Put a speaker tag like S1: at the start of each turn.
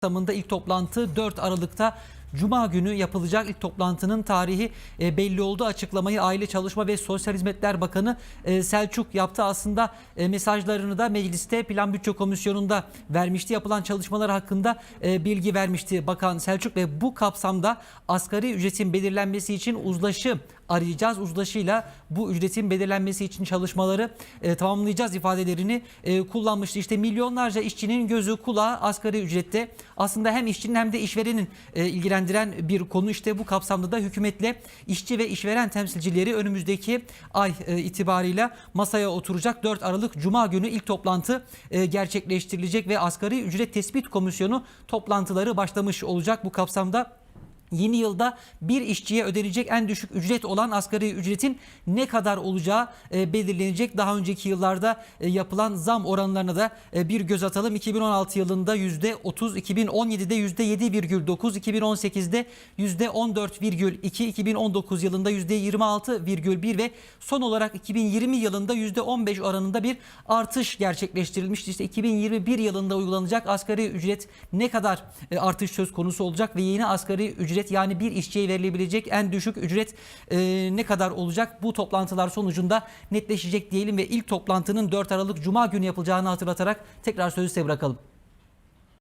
S1: kapsamında ilk toplantı 4 Aralık'ta Cuma günü yapılacak ilk toplantının tarihi e, belli oldu. Açıklamayı Aile Çalışma ve Sosyal Hizmetler Bakanı e, Selçuk yaptı. Aslında e, mesajlarını da mecliste Plan Bütçe Komisyonu'nda vermişti. Yapılan çalışmalar hakkında bilgi vermişti Bakan Selçuk ve bu kapsamda asgari ücretin belirlenmesi için uzlaşı arayacağız. Uzlaşıyla bu ücretin belirlenmesi için çalışmaları e, tamamlayacağız ifadelerini e, kullanmıştı. İşte milyonlarca işçinin gözü kulağı asgari ücrette. Aslında hem işçinin hem de işverenin e, ilgilendiren bir konu. İşte bu kapsamda da hükümetle işçi ve işveren temsilcileri önümüzdeki ay e, itibarıyla masaya oturacak. 4 Aralık Cuma günü ilk toplantı e, gerçekleştirilecek ve asgari ücret tespit komisyonu toplantıları başlamış olacak. Bu kapsamda Yeni yılda bir işçiye ödenecek en düşük ücret olan asgari ücretin ne kadar olacağı e, belirlenecek. Daha önceki yıllarda e, yapılan zam oranlarına da e, bir göz atalım. 2016 yılında %30, 2017'de %7,9, 2018'de %14,2, 2019 yılında %26,1 ve son olarak 2020 yılında %15 oranında bir artış gerçekleştirilmişti. İşte 2021 yılında uygulanacak asgari ücret ne kadar artış söz konusu olacak ve yeni asgari ücret yani bir işçiye verilebilecek en düşük ücret e, ne kadar olacak? Bu toplantılar sonucunda netleşecek diyelim ve ilk toplantının 4 Aralık Cuma günü yapılacağını hatırlatarak tekrar sözü size bırakalım.